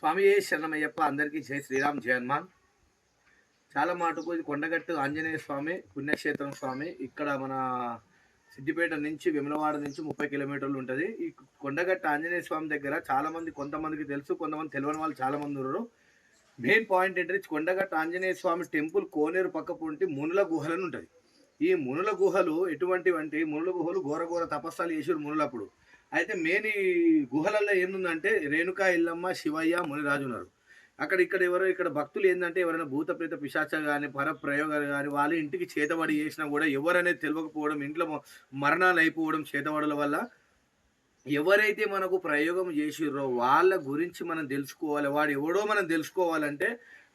స్వామి శరణమయ్యప్ప అందరికీ జై శ్రీరామ్ జయ హనుమాన్. చాలా మాటకు ఇది కొండగట్టు ఆంజనేయ స్వామి పుణ్యక్షేత్రం స్వామి. ఇక్కడ మన సిద్దిపేట నుంచి విమలవాడ నుంచి ముప్పై కిలోమీటర్లు ఉంటుంది. ఈ కొండగట్టు ఆంజనేయ స్వామి దగ్గర చాలామంది కొంతమందికి తెలుసు కొంతమంది తెలియని వాళ్ళు చాలామంది ఉన్నారు. మెయిన్ పాయింట్ ఏంటంటే కొండగట్టు ఆంజనేయ స్వామి టెంపుల్ కోనేరు పక్క పొంటి మునుల గుహలను ఉంటుంది. ఈ మునుల గుహలు ఎటువంటివి మునుల గుహలు ఘోర ఘోర తపస్సాలు చేసారు మునులప్పుడు. అయితే మెయిన్ ఈ గుహలలో ఏముందంటే రేణుకా ఇల్లమ్మ శివయ్య మునిరాజు ఉన్నారు. అక్కడ ఇక్కడ ఎవరో ఇక్కడ భక్తులు ఏంటంటే ఎవరైనా భూతప్రేత పిశాచ కానీ పర ప్రయోగాలు కానీ వాళ్ళు ఇంటికి చేతబడి చేసినా కూడా ఎవరనేది తెలియకపోవడం ఇంట్లో మరణాలు అయిపోవడం చేతబడుల వల్ల ఎవరైతే మనకు ప్రయోగం చేసిర్రో వాళ్ళ గురించి మనం తెలుసుకోవాలి. వాడు ఎవడో మనం తెలుసుకోవాలంటే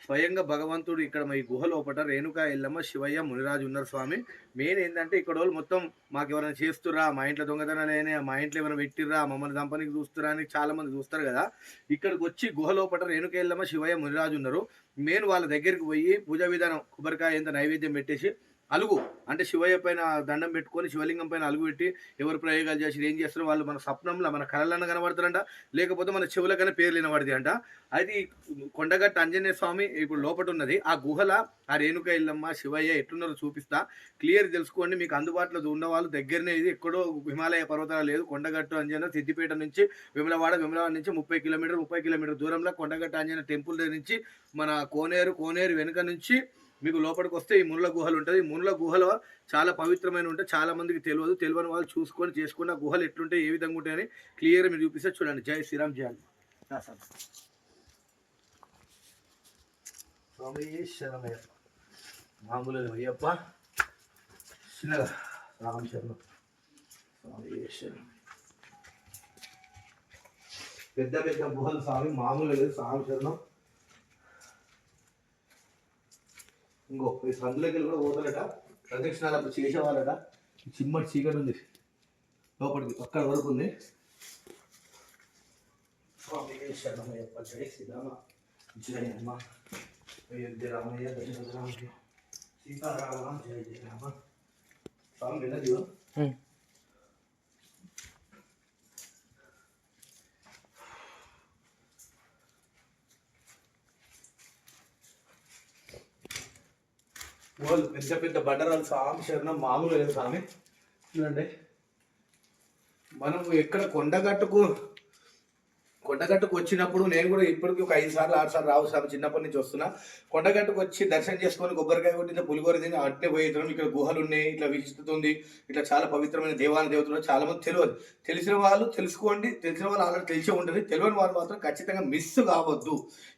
స్వయంగా భగవంతుడు ఇక్కడ ఈ గుహ లోపల రేణుకా ఎల్లమ్మ శివయ్య మునిరాజు ఉన్నారు స్వామి. మెయిన్ ఏంటంటే ఇక్కడ వాళ్ళు మొత్తం మాకు ఎవరైనా చేస్తురా మా ఇంట్లో దొంగతనాలు అయినా మా ఇంట్లో ఏమైనా పెట్టిర్రా? మమ్మల్ని దంపనికి చూస్తురా అని చాలా మంది చూస్తారు కదా. ఇక్కడికి వచ్చి గుహ లోపల రేణుకా ఎల్లమ్మ శివయ్య మునిరాజు ఉన్నారు. మెయిన్ వాళ్ళ దగ్గరికి పోయి పూజా విధానం కొబ్బరికాయ ఎంత నైవేద్యం పెట్టేసి అలుగు. అంటే శివయ్య పైన దండం పెట్టుకొని శివలింగం పైన అలుగు పెట్టి ఎవరు ప్రయోగాలు చేసి ఏం చేస్తారు వాళ్ళు మన స్వప్నంలో మన కళలను కనబడతారంట. లేకపోతే మన చెవులకైనా పేర్లు వినబడతాయి అంట అది కొండగట్ట ఆంజనేయ స్వామి ఇప్పుడు లోపట ఉన్నది. ఆ గుహల ఆ రేణుక ఇల్లమ్మ శివయ్య ఎట్లున్నారో చూపిస్తా. క్లియర్ తెలుసుకోండి. మీకు అందుబాటులో ఉన్న వాళ్ళు దగ్గరనే ఇది. ఎక్కడో హిమాలయ పర్వతాలు లేదు. కొండగట్టు అంజన సిద్దిపేట నుంచి విమలవాడ విమలవాడ నుంచి ముప్పై కిలోమీటర్ ముప్పై కిలోమీటర్ దూరంలో కొండగట్టు ఆంజనేయ టెంపుల్ దగ్గర నుంచి మన కోనేరు కోనేరు వెనుక నుంచి మీకు లోపలికి వస్తే ఈ మునుల గుహలు ఉంటుంది. మునుల గుహలో చాలా పవిత్రమైన ఉంటాయి చాలా మందికి తెలియదు. తెలియని వాళ్ళు చూసుకొని చేసుకుని ఆ గుహలు ఎట్లుంటాయి ఏ విధంగా ఉంటాయని క్లియర్ మీరు చూపిస్తే చూడండి. జై శ్రీరామ్ జై హనుమాన్. స్వామి అయ్యప్ప రామ శర్మ స్వామి పెద్ద పెద్ద గుహలు స్వామి మామూలు లేదు. స్వామి శరణం. ఇంకో ఈ సందులోకి వెళ్ళి కూడా పోతారట. ప్రదక్షిణాలు అప్పుడు చేసేవాళ్ళట. ఈ చిమ్మటి చీకటి ఉంది. లోపలికి అక్కడ వరకు ఉంది. స్వామి శరణమయ్యప్ప జై శ్రీరామ. జయ హనుమ అయోధ్య రామయ్య దశరథ రామయ్య సీతారామ జయ జయ రామ. స్వామి వెళ్ళదు వాళ్ళు పెద్ద పెద్ద బండరాలు స్వామి శరణం మామూలు లేదు స్వామి. చూడండి. మనం ఎక్కడ కొండ కట్టుకో కొండగట్టుకు వచ్చినప్పుడు నేను కూడా ఇప్పటికి ఒక ఐదు సార్లు ఆరు సార్లు రావు సార్ చిన్నప్పటి నుంచి వస్తున్నా. కొండగట్టుకు వచ్చి దర్శనం చేసుకొని కొబ్బరికాయ కొట్టిన పులిగోర తిని అట్నే పోయేద్దాం ఇక్కడ గుహలు ఉన్నాయి ఇట్లా విశిష్టత ఇట్లా చాలా పవిత్రమైన దేవాలయ దేవతలు చాలా మంది తెలియదు. తెలిసిన వాళ్ళు తెలుసుకోండి తెలిసిన వాళ్ళు ఆల్రెడీ తెలిసే ఉంటుంది. తెలియని వాళ్ళు మాత్రం ఖచ్చితంగా మిస్ కావద్దు.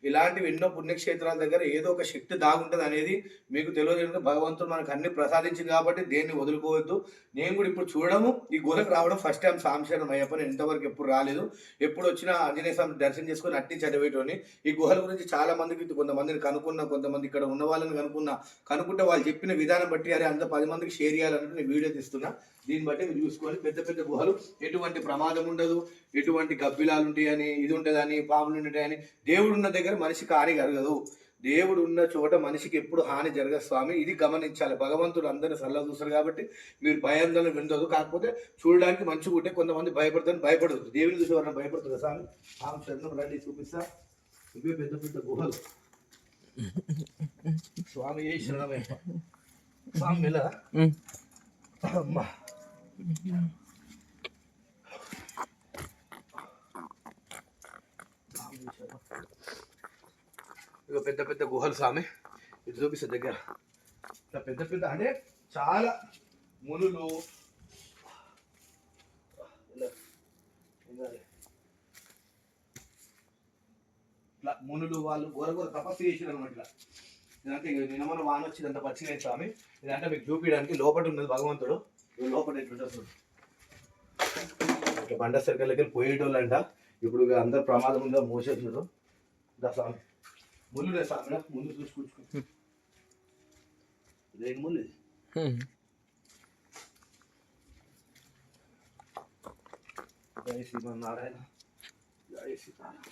ఇలాంటివి ఎన్నో పుణ్యక్షేత్రాల దగ్గర ఏదో ఒక శక్తి దాగుంటుంది అనేది మీకు తెలియదు భగవంతుడు మనకు అన్ని ప్రసాదించింది కాబట్టి దేన్ని వదులుకోవద్దు. నేను కూడా ఇప్పుడు చూడము. ఈ గుహకు రావడం ఫస్ట్ టైం సాంశరణం అయ్యప్ప నేను ఇంతవరకు ఎప్పుడు రాలేదు. ఎప్పుడు వచ్చినా ఆంజనేయ స్వామి దర్శనం చేసుకొని అట్టి చదివేటోని ఈ గుహల గురించి చాలా మందికి కొంతమందిని కనుక్కున్నా కొంతమంది ఇక్కడ ఉన్న వాళ్ళని కనుక్కున్నా కనుక్కుంటే వాళ్ళు చెప్పిన విధానం బట్టి అరే అంత పది మందికి షేర్ చేయాలన్నట్టు నేను వీడియో తీస్తున్నా. దీన్ని బట్టి మీరు చూసుకోవాలి. పెద్ద పెద్ద గుహలు ఎటువంటి ప్రమాదం ఉండదు ఎటువంటి గబ్బిలాలు ఉంటాయని ఇది ఉంటుందని పాములు ఉంటాయని దేవుడు ఉన్న దగ్గర మనిషి కారీ కరగదు. దేవుడు ఉన్న చోట మనిషికి ఎప్పుడు హాని జరగదు స్వామి. ఇది గమనించాలి. భగవంతుడు అందరిని సల్లా చూస్తారు కాబట్టి మీరు భయాందోళన విందదు కాకపోతే చూడడానికి మంచిగా ఉంటే కొంతమంది భయపడతారు భయపడదు దేవుని చూసి ఎవరైనా భయపడుతుంది స్వామి? ఆమె శరణం రండి చూపిస్తా. ఇవే పెద్ద పెద్ద గుహలు. స్వామి ఏ శరణమే. స్వామి వెళ్ళరా? అమ్మా. ఇక పెద్ద పెద్ద గుహలు స్వామి ఇది చూపిస్తే దగ్గర. ఇట్లా పెద్ద పెద్ద అంటే చాలా మునులు. ఇట్లా మునులు వాళ్ళు ఘోర ఘోర తపస్సు చేసారు అనమాట ఇట్లా. ఇదంటే ఇక నిన్న వాన వచ్చి ఇదంతా పచ్చినాయి స్వామి ఇదంటే మీకు చూపించడానికి లోపల ఉన్నది భగవంతుడు. లోపల ఎట్లుంటుంది చూడు. ఇట్లా బండ సర్కిల్ పోయేటోళ్ళు అంట ఇప్పుడు ఇక అందరు ప్రమాదం ఉందో మోసేసారు దా స్వామి ముళ్ళు రే స్వామి ముందు చూసుకుంటు ఇదేం ముళ్ళు ఇది? జై శ్రీమన్నారాయణ జై సీతారామ.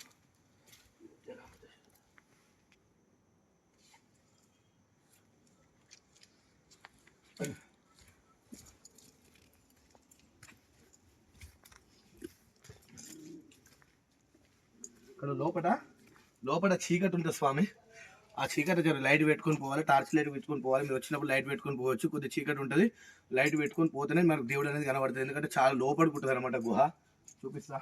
ఇక్కడ లోపల లోపల చీకటి ఉంటుంది స్వామి. ఆ చీకటి జర లైట్ పెట్టుకొని పోవాలి టార్చ్ లైట్ పెట్టుకొని పోవాలి. మీరు వచ్చినప్పుడు లైట్ పెట్టుకొని పోవచ్చు కొద్దిగా చీకటి ఉంటుంది. లైట్ పెట్టుకొని పోతేనే మనకు దేవుడు అనేది కనబడుతుంది. ఎందుకంటే చాలా లోపలికి ఉంటుంది అనమాట గుహ. చూపిస్తా.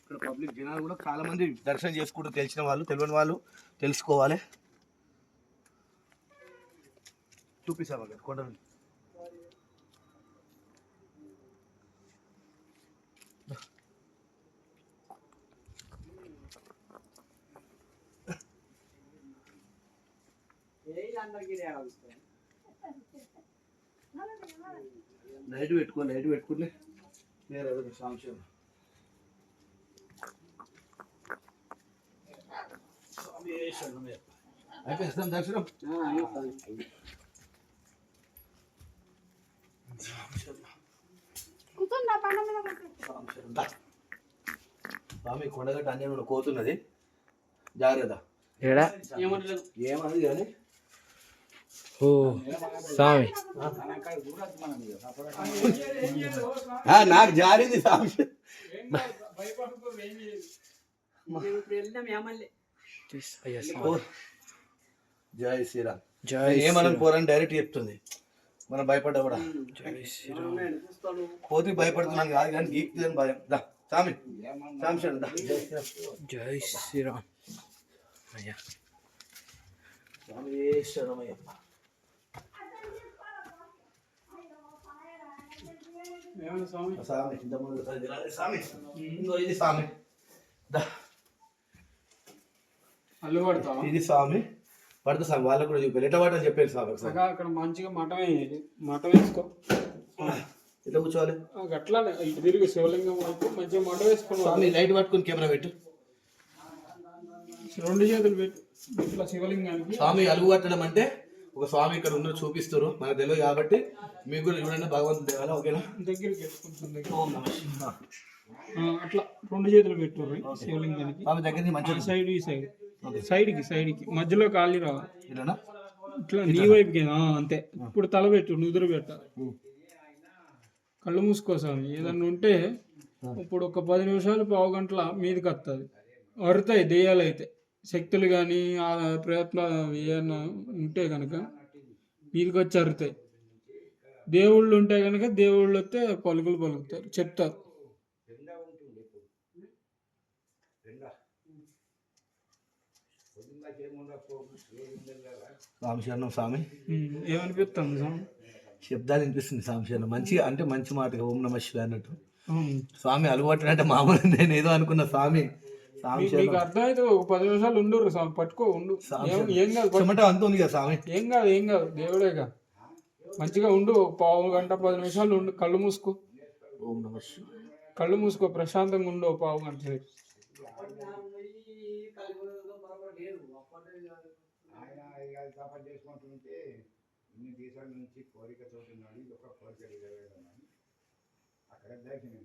ఇక్కడ పబ్లిక్ జనాలు కూడా చాలా మంది దర్శనం చేసుకుంటూ తెలిసిన వాళ్ళు తెలియని వాళ్ళు తెలుసుకోవాలి. చూపిస్తాం అక్కడ కొండలు. లైట్ పెట్టుకో లైట్ పెట్టుకుంటే క్లియర్ అవుతుంది సంశయం అయిపోయింది దర్శనం. స్వామి కొండగట్ట అన్నీ కోతున్నది. జాగ్రత్త. ఏడా? ఏమన్నది కానీ ఓ స్వామి ఆ, నాకు జారింది ఓ, జై శ్రీరామ్. జై ఏమనని పోరని డైరెక్ట్ చెప్తుంది. మనం భయపడ్డా కూడా. జై శ్రీరామ్. కోతికి భయపడుతున్నాం కాదు కానీ గీక్తుంది అని భయం. దా స్వామి శ్రీరామ్ జై శ్రీరామ్. అయ్యా. స్వామి శరణమయ్యప్ప స్వామి? ఇంతకుముందు. స్వామి ఇంకో ఇది స్వామి అల్లు పడతావా? ఇది స్వామి పడుతుంది స్వామి వాళ్ళకు కూడా చూపారు ఎట్లా పడని చెప్పారు స్వామి ఒకసారి. అక్కడ మంచిగా మఠం వేయాలి మఠం వేసుకో. ఎట్లా కూర్చోవాలి? అట్లానే ఇటు తిరిగి శివలింగం వైపు మంచిగా మఠం వేసుకుని స్వామి లైట్ పట్టుకుని కెమెరా పెట్టు. రెండు చేతులు పెట్టు. ఇట్లా శివలింగానికి. స్వామి అలుగు పట్టడం అంటే ఒక స్వామి ఇక్కడ ఉన్న చూపిస్తారు మనకు తెలియదు కాబట్టి మీకు కూడా చూడండి భగవంతుడు దేవాలా ఓకేనా? దగ్గరికి అట్లా రెండు చేతులు పెట్టు శివలింగానికి స్వామి దగ్గర నుంచి ఆ మంచిగా సైడ్ ఈ సైడ్ సైడ్కి సైడ్కి మధ్యలో ఖాళీ రావాలి. ఇట్లా నీ వైపుకి ఆ, అంతే. ఇప్పుడు తల పెట్టు నుదురు పెట్టాలి కళ్ళు మూసుకో స్వామి. ఏదన్నా ఉంటే ఇప్పుడు ఒక పది నిమిషాలు పావు గంటల మీదకి వస్తుంది వరుతాయి దెయ్యాలు అయితే శక్తులు కానీ ఆ ప్రయత్నాలు ఏమన్నా ఉంటే కనుక మీదకి వచ్చి అరుతాయి. దేవుళ్ళు ఉంటే కనుక దేవుళ్ళు వస్తే పలుకులు పలుకుతారు చెప్తారు. స్వామి. శరణం స్వామి ఏమనిపిస్తుంది స్వామి? శబ్దాలు వినిపిస్తుంది స్వామి శరణం. మంచిగా అంటే మంచి మాటగా ఓం నమ శివాయ అన్నట్టు. స్వామి అలవాటు అంటే మామూలు నేను ఏదో అనుకున్న స్వామి. మీకు అర్థమైతే ఒక పది నిమిషాలు ఉండు స్వామి పట్టుకో ఉండు. ఏం- ఏం కాదు. చెమట అంత ఉంది కదా స్వామి? ఏం కాదు ఏం కాదు దేవుడేగా మంచిగా ఉండు పావు గంట పది నిమిషాలు ఉండు కళ్ళు మూసుకో. ఓం నమ శివాయ. కళ్ళు మూసుకో ప్రశాంతంగా ఉండు పావు గంట సేపు. చేసుకుంటుంటే ఇన్ని దేశాల నుంచి కోరికతో ఉన్నాడు ఇది ఒక కోరిక నెరవేరమని అక్కడ దర్శనం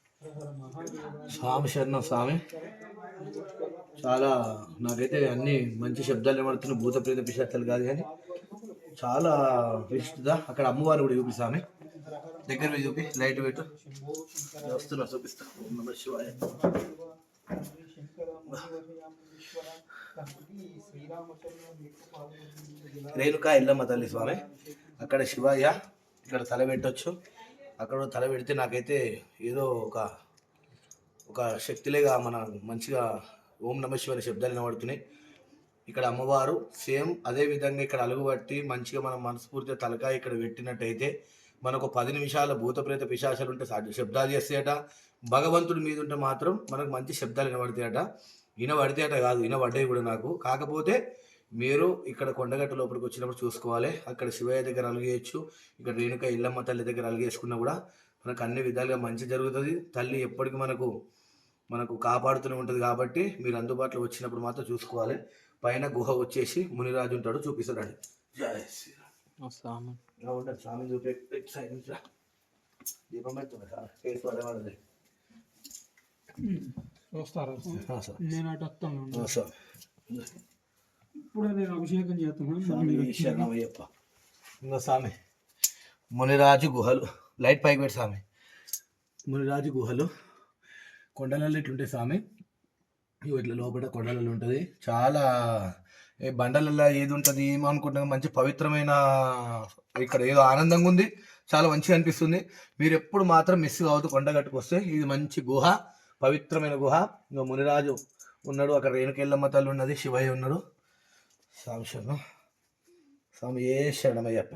స్వామి శరణం స్వామి. చాలా నాకైతే అన్ని మంచి శబ్దాలు వినబడుతున్నాయి. భూత ప్రేత పిశాచాలు కాదు కానీ చాలా విశిష్టత అక్కడ అమ్మవారు కూడా చూపి స్వామి. దగ్గర చూపి లైట్ పెట్టు. వస్తున్నా చూపిస్తా. నమ శివాయ. రేణుకా ఇల్లమ్మ తల్లి స్వామి. అక్కడ శివయ్య ఇక్కడ తల పెట్టొచ్చు. అక్కడ తల పెడితే నాకైతే ఏదో ఒక ఒక శక్తిలేగా మన మంచిగా ఓం నమ శివాయ శబ్దాలు వినబడుతున్నాయి. ఇక్కడ అమ్మవారు సేమ్ అదే విధంగా ఇక్కడ అలుగుబట్టి మంచిగా మనం మనస్ఫూర్తిగా తలకాయ ఇక్కడ పెట్టినట్టయితే మనకు పది నిమిషాల భూతప్రేత పిశాచాలు ఉంటే శబ్దాలు చేస్తాయట. భగవంతుడి మీద ఉంటే మాత్రం మనకు మంచి శబ్దాలు వినబడతాయట. వినబడితేట కాదు వినబడ్డాయి కూడా నాకు. కాకపోతే మీరు ఇక్కడ కొండగట్ట లోపలికి వచ్చినప్పుడు చూసుకోవాలి. అక్కడ శివయ్య దగ్గర అలిగేయచ్చు ఇక్కడ రేణుక ఇల్లమ్మ తల్లి దగ్గర అలిగేసుకున్నా కూడా మనకు అన్ని విధాలుగా మంచి జరుగుతుంది. తల్లి ఎప్పటికీ మనకు మనకు కాపాడుతూనే ఉంటుంది కాబట్టి మీరు అందుబాటులో వచ్చినప్పుడు మాత్రం చూసుకోవాలి. పైన గుహ వచ్చేసి మునిరాజు ఉంటాడు చూపిస్తాడండి జై శ్రీరామ్. స్వామి చూపే. దీపం పెడుతుంది నేను అటు వస్తాను. సార్ ఇప్పుడు నేను అభిషేకం ఇంకో స్వామి మునిరాజు గుహలు. లైట్ పైకి పెట్టి స్వామి. మునిరాజు గుహలు. కొండలలో ఇట్లుంటాయి స్వామి. ఇవి ఇట్లా లోపల కొండలలో ఉంటుంది. చాలా ఏ బండలలో ఏది ఉంటుంది ఏమనుకుంటున్నా మంచి పవిత్రమైన ఇక్కడ ఏదో ఆనందంగా ఉంది. చాలా మంచిగా అనిపిస్తుంది. మీరు ఎప్పుడు మాత్రం మిస్ కావద్దు కొండగట్టుకు వస్తే. ఇది మంచి గుహ పవిత్రమైన గుహ. ఇంకా మునిరాజు ఉన్నాడు. అక్కడ రేణుకెళ్ళమ్మ తల్లి ఉన్నది. శివయ్య ఉన్నాడు. స్వామి శరణం. స్వామి ఏ శరణమయ్యప్ప?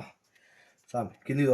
స్వామి కింది